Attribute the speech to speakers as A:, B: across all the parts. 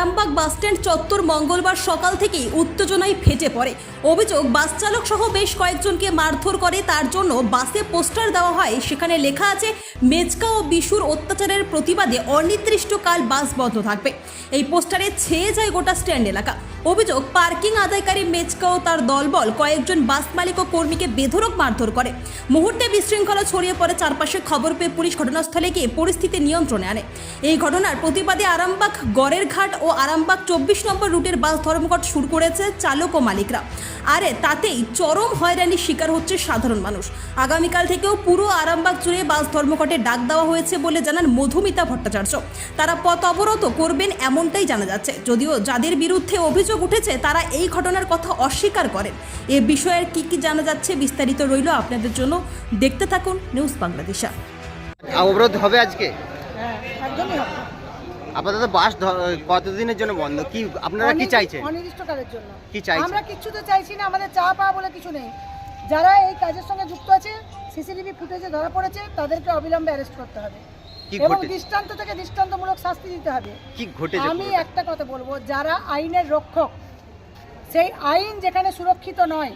A: Arambagh bus stand চত্বর মঙ্গলবার সকাল থেকেই উত্তেজনায় ফেটে পড়ে। অভিযোগ, বাস চালক সহ বেশ কয়েকজনকে মারধর করে, তার জন্য বাসে পোস্টার দেওয়া হয়। সেখানে লেখা আছে, মেজকা ও বিশুর অত্যাচারের প্রতিবাদে অনির্দিষ্টকাল বাস বন্ধ থাকবে। এই পোস্টারে ছেয়ে যায় গোটা স্ট্যান্ড এলাকা। অভিযোগ, পার্কিং আদায়কারী মেচকা ও তার দলবল কয়েকজন বাস মালিক ও কর্মীকে বেধরক মারধর করে। মুহূর্তে বিশৃঙ্খলা ছড়িয়ে পড়ে, চারপাশে খবর পেয়ে পুলিশ ঘটনাস্থলে গিয়ে পরিস্থিতি নিয়ন্ত্রণে আনে। এই ঘটনার প্রতিবাদে আরামবাগ গড়ের ঘাট ও আরামবাগ চব্বিশ নম্বর রুটের বাস ধর্মঘট শুরু করেছে চালক ও মালিকরা। আরে তাতেই চরম হয়রানির শিকার হচ্ছে সাধারণ মানুষ। আগামীকাল থেকেও পুরো আরামবাগ জুড়ে বাস ধর্মঘটে ডাক দেওয়া হয়েছে বলে জানান মধুমিতা ভট্টাচার্য। তারা পথ অবরোধ করবেন এমনটাই জানা যাচ্ছে। যদিও যাদের বিরুদ্ধে অভিযোগ উঠেছে তারা এই ঘটনার কথা অস্বীকার করেন। এ বিষয়ে কি কি জানা যাচ্ছে বিস্তারিত রইল আপনাদের জন্য। দেখতে থাকুন নিউজ বাংলাদেশা।
B: অবরোধ হবে আজকে?
C: হ্যাঁ একদমই হবে।
B: আপাতত বাস কতদিনের জন্য বন্ধ? কি আপনারা কি চাইছেন?
C: অনির্দিষ্টকালের জন্য।
B: কি চাইছেন?
C: আমরা কিচ্ছু তো চাইছি না আমাদের চা পাওয়া বলে কিছু নেই। যারা এই কাজের সঙ্গে যুক্ত আছে সিসিটিভি ফুটেজে ধরা পড়েছে তাদেরকে অবিলম্বে অ্যারেস্ট করতে হবে। এবং দৃষ্টান্ত থেকে দৃষ্টান্তমূলক শাস্তি দিতে হবে।
B: কি ঘটেছে
C: আমি একটা কথা বলব যারা আইনের রক্ষক সেই আইন যেখানে সুরক্ষিত নয়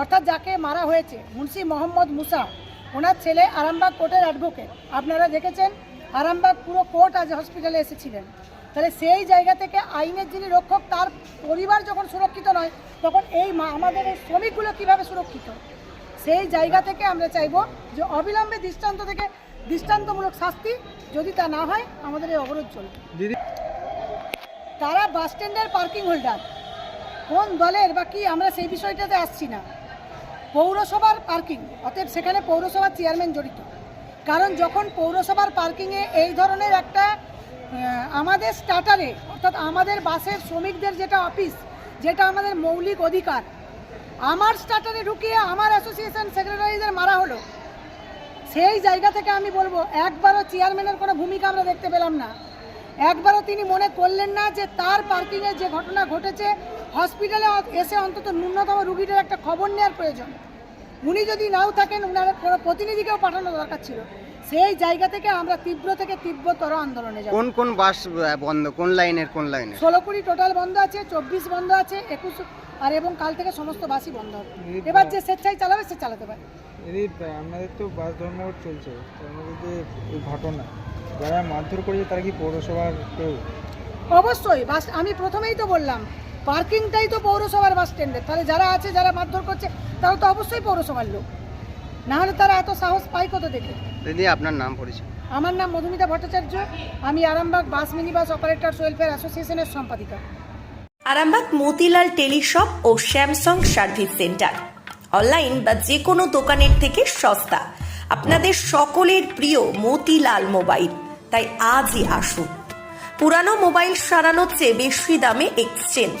C: অর্থাৎ যাকে মারা হয়েছে মুন্সি মোহাম্মদ মুসা ওনার ছেলে আরামবাগ কোর্টের অ্যাডভোকেট আপনারা দেখেছেন আরামবাগ পুরো কোর্ট আজ হসপিটালে এসেছিলেন। তাহলে সেই জায়গা থেকে আইনের যিনি রক্ষক তার পরিবার যখন সুরক্ষিত নয় তখন এই মা- আমাদের এই শ্রমিকগুলো কীভাবে সুরক্ষিত? সেই জায়গা থেকে আমরা চাইব যে অবিলম্বে দৃষ্টান্ত থেকে দৃষ্টান্তমূলক শাস্তি যদি তা না হয় আমাদের এই অবরোধ চলবে। তারা বাস স্ট্যান্ডের পার্কিং হোল্ডার কোন দলের বা কি আমরা সেই বিষয়টাতে আসছি না। পৌরসভার পার্কিং অতএব সেখানে পৌরসভার চেয়ারম্যান জড়িত। কারণ যখন পৌরসভার পার্কিংয়ে এই ধরনের একটা আমাদের স্টার্টারে অর্থাৎ আমাদের বাসের শ্রমিকদের যেটা অফিস যেটা আমাদের মৌলিক অধিকার, আমার স্টার্টারে ঢুকিয়ে আমার অ্যাসোসিয়েশন সেক্রেটারিদের মারা হলো, সেই জায়গা থেকে আমি বলব, একবারও চেয়ারম্যানের কোনো ভূমিকা আমরা দেখতে পেলাম না। একবারও তিনি মনে করলেন না যে তার পার্কিংয়ে যে ঘটনা ঘটেছে হসপিটালে এসে অন্তত ন্যূনতম রুগীটার একটা খবর নেওয়ার প্রয়োজন। উনি যদি নাও থাকেন, উনার কোনো প্রতিনিধিকেও পাঠানো দরকার ছিল। সেই জায়গা থেকে আমরা তীব্র থেকে তীব্রতর আন্দোলনে যাব।
B: কোন কোন বাস বন্ধ কোন লাইনের কোন লাইনে
C: ষোলো কুড়ি টোটাল বন্ধ আছে চব্বিশ বন্ধ আছে একুশ আর এবং কাল থেকে সমস্ত বাসই বন্ধ হবে। এবার যে স্বেচ্ছায় চালাবে সে চালাতে পারে।
D: আপনাদের তো বাস ধর্মঘট চলছে মধ্যে যে এই ঘটনা যারা মারধর করেছে তারা কি পৌরসভার কেউ?
C: অবশ্যই বাস আমি প্রথমেই তো বললাম পার্কিংটাই তো পৌরসভার বাস স্ট্যান্ডে তাহলে যারা আছে যারা মারধর করছে তারা তো অবশ্যই পৌরসভার লোক। না হলে তারা এত সাহস পায় কত দেখে
B: দিদি আপনার নাম পরিচয়।
C: আমার নাম মধুমিতা ভট্টাচার্য আমি Arambagh bus mini bus operators welfare অ্যাসোসিয়েশনের সম্পাদিকা।
E: আরামবাগ মতিলাল টেলিশপ ও স্যামসাং সার্ভিস সেন্টার। অনলাইন বা যে কোনো দোকানের থেকে সস্তা। আপনাদের সকলের প্রিয় মতিলাল মোবাইল। তাই আজই আসুন। পুরানো মোবাইল সারানোর চেয়ে বেশি দামে এক্সচেঞ্জ।